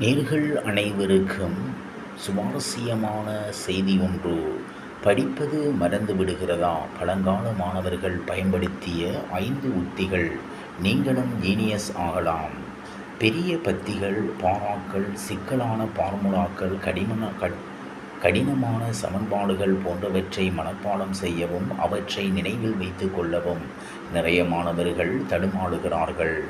நேர்கள் அனைவருக்கும் சுவாரஸ்யமான செய்தி ஒன்று. படிப்பது மறந்து விடுகிறதா? பழங்கால மாணவர்கள் பயன்படுத்திய ஐந்து உத்திகள் நீங்களும் ஜீனியஸ் ஆகலாம். பெரிய பத்திகள் பாராக்கள் சிக்கலான பார்முலாக்கள் கடிமன கட் கடினமான சமன்பாடுகள் போன்றவற்றை மனப்பாடம் செய்யவும் அவற்றை நினைவில் வைத்து கொள்ளவும் நிறைய மாணவர்கள் தடுமாறுகிறார்கள்.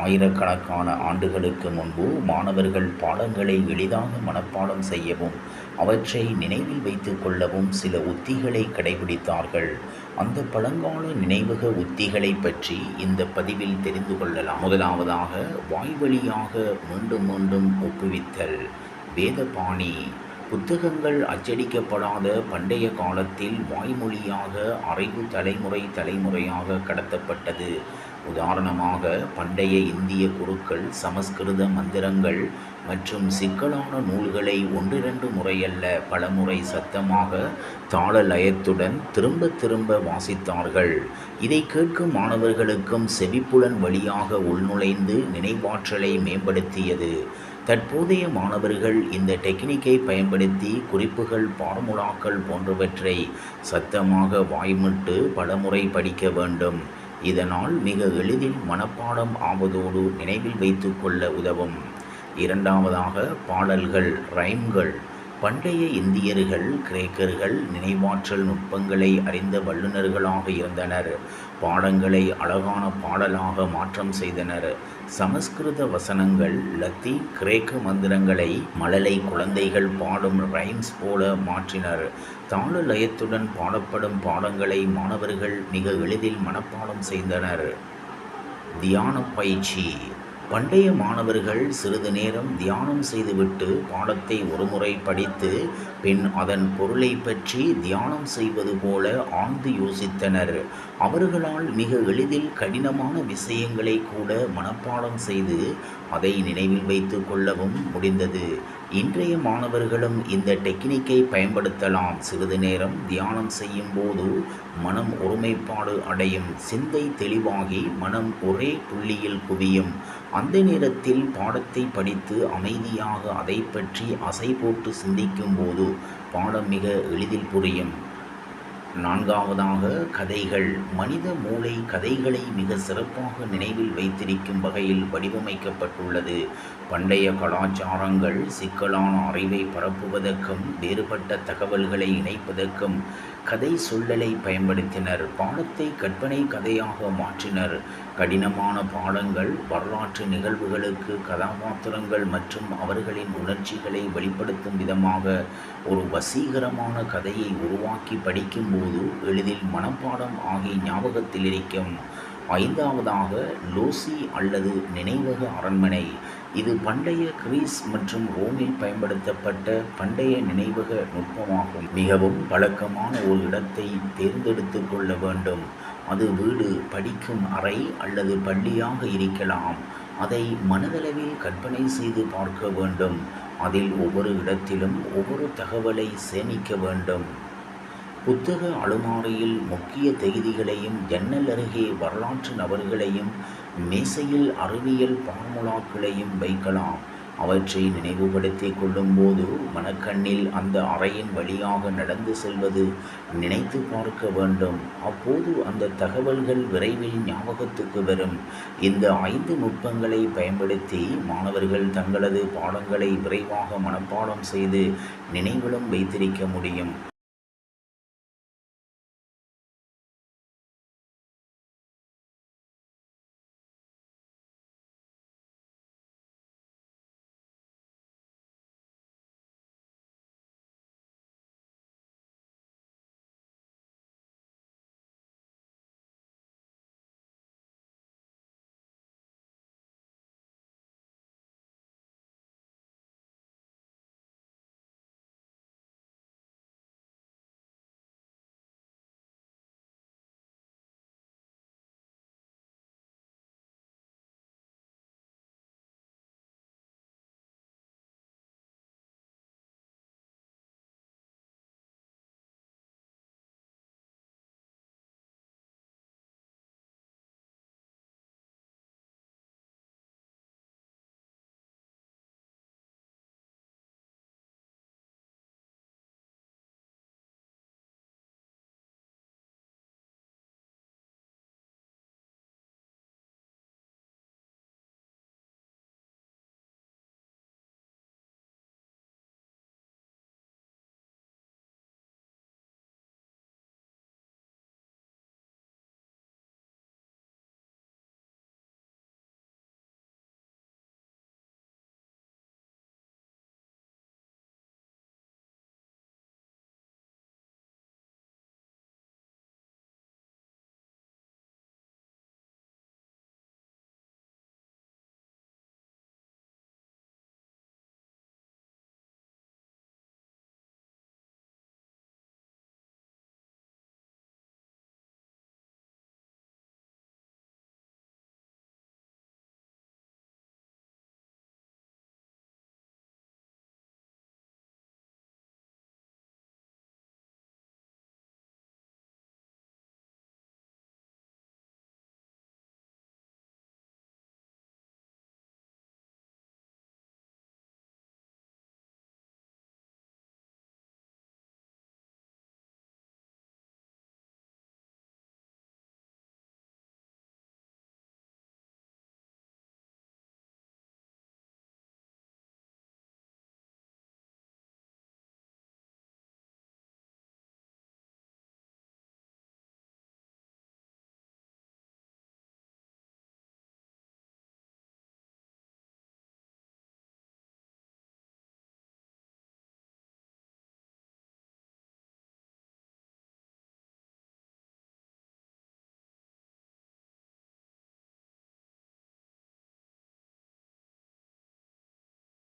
ஆயிரக்கணக்கான ஆண்டுகளுக்கு முன்பு மாணவர்கள் பாடங்களை எளிதாக மனப்பாடம் செய்யவும் அவற்றை நினைவில் வைத்து கொள்ளவும் சில உத்திகளை கடைபிடித்தார்கள். அந்த பழங்கால நினைவக உத்திகளை பற்றி இந்த பதிவில் தெரிந்து கொள்ளலாம். முதலாவதாக வாய்வழியாக மீண்டும் மீண்டும் ஒப்புவித்தல் வேதபாணி. புத்தகங்கள் அச்சடிக்கப்படாத பண்டைய காலத்தில் வாய்மொழியாக அறிவு தலைமுறை தலைமுறையாக கடத்தப்பட்டது. உதாரணமாக பண்டைய இந்திய குருக்கள் சமஸ்கிருத மந்திரங்கள் மற்றும் சிக்கலான நூல்களை ஒன்றிரண்டு முறையல்ல பலமுறை சத்தமாக தாள லயத்துடன் திரும்ப திரும்ப வாசித்தார்கள். இதை கேட்கும் மாணவர்களுக்கும் செவிப்புலன் வழியாக உள்நுழைந்து நினைவாற்றலை மேம்படுத்தியது. தற்போதைய மாணவர்கள் இந்த டெக்னிக்கை பயன்படுத்தி குறிப்புகள் பார்முலாக்கள் போன்றவற்றை சத்தமாக வாய்மிட்டு பலமுறை படிக்க வேண்டும். இதனால் மிக எளிதில் மனப்பாடம் ஆவதோடு நினைவில் வைத்து கொள்ள உதவும். இரண்டாவதாக பாடல்கள் ரைம்கள் பண்டைய இந்தியர்கள் கிரேக்கர்கள் நினைவாற்றல் நுட்பங்களை அறிந்த வல்லுநர்களாக இருந்தனர். பாடங்களை அழகான பாடலாக மாற்றம் செய்தனர். சமஸ்கிருத வசனங்கள் லத்தி கிரேக்க மந்திரங்களை மழலை குழந்தைகள் பாடும் ரைம்ஸ் போல மாற்றினர். தாள லயத்துடன் பாடப்படும் பாடங்களை மாணவர்கள் மிக எளிதில் மனப்பாடம் செய்தனர். தியான பயிற்சி. பண்டைய மாணவர்கள் சிறிது நேரம் தியானம் செய்துவிட்டு பாடத்தை ஒருமுறை படித்து பின் அதன் பொருளை பற்றி தியானம் செய்வது போல ஆழ்ந்து யோசித்தனர். அவர்களால் மிக எளிதில் கடினமான விஷயங்களை கூட மனப்பாடம் செய்து அதை நினைவில் வைத்து கொள்ளவும் முடிந்தது. இன்றைய மாணவர்களும் இந்த டெக்னிக்கை பயன்படுத்தலாம். சிறிது நேரம் தியானம் செய்யும் போது மனம் ஒருமைப்பாடு அடையும். சிந்தை தெளிவாகி மனம் ஒரே புள்ளியில் குவியும். அந்த நேரத்தில் பாடத்தை படித்து அமைதியாக அதை பற்றி அசை போட்டு சிந்திக்கும் போது பாடம் மிக எளிதில் புரியும். நான்காவதாக கதைகள். மனித மூளை கதைகளை மிக சிறப்பாக நினைவில் வைத்திருக்கும் வகையில் வடிவமைக்கப்பட்டுள்ளது. பண்டைய கலாச்சாரங்கள் சிக்கலான அறிவை பரப்புவதற்கும் வேறுபட்ட தகவல்களை இணைப்பதற்கும் கதை சொல்லலை பயன்படுத்தினர். பாடத்தை கற்பனை கதையாக மாற்றினர். கடினமான பாடங்கள் வரலாற்று நிகழ்வுகளுக்கு கதாபாத்திரங்கள் மற்றும் அவர்களின் உணர்ச்சிகளை வெளிப்படுத்தும் விதமாக ஒரு வசீகரமான கதையை உருவாக்கி படிக்கும்போது எளிதில் மனப்பாடம் ஆகிய ஞாபகத்தில் இருக்கும். ஐந்தாவதாக லோசி அல்லது நினைவக அரண்மனை. இது பண்டைய கிரீஸ் மற்றும் ரோமில் பயன்படுத்தப்பட்ட பண்டைய நினைவக நுட்பமாகும். மிகவும் பழக்கமான ஒரு இடத்தை தேர்ந்தெடுத்து கொள்ள வேண்டும். அது வீடு படிக்கும் அறை அல்லது பள்ளியாக இருக்கலாம். அதை மனதளவில் கற்பனை செய்து பார்க்க வேண்டும். அதில் ஒவ்வொரு இடத்திலும் ஒவ்வொரு தகவலை சேமிக்க வேண்டும். புத்தக அலுமாரியில் முக்கிய செய்திகளையும் ஜன்னல் அருகே வரலாற்று நபர்களையும் மேசையில் அறிவியல் பார்முலாக்களையும் வைக்கலாம். அவற்றை நினைவுபடுத்தி கொள்ளும்போது மனக்கண்ணில் அந்த அறையின் வழியாக நடந்து செல்வது நினைத்து பார்க்க வேண்டும். அப்போது அந்த தகவல்கள் விரைவில் ஞாபகத்துக்கு வரும். இந்த ஐந்து நுட்பங்களை பயன்படுத்தி மாணவர்கள் தங்களது பாடங்களை விரைவாக மனப்பாடம் செய்து நினைவிலும் வைத்திருக்க முடியும்.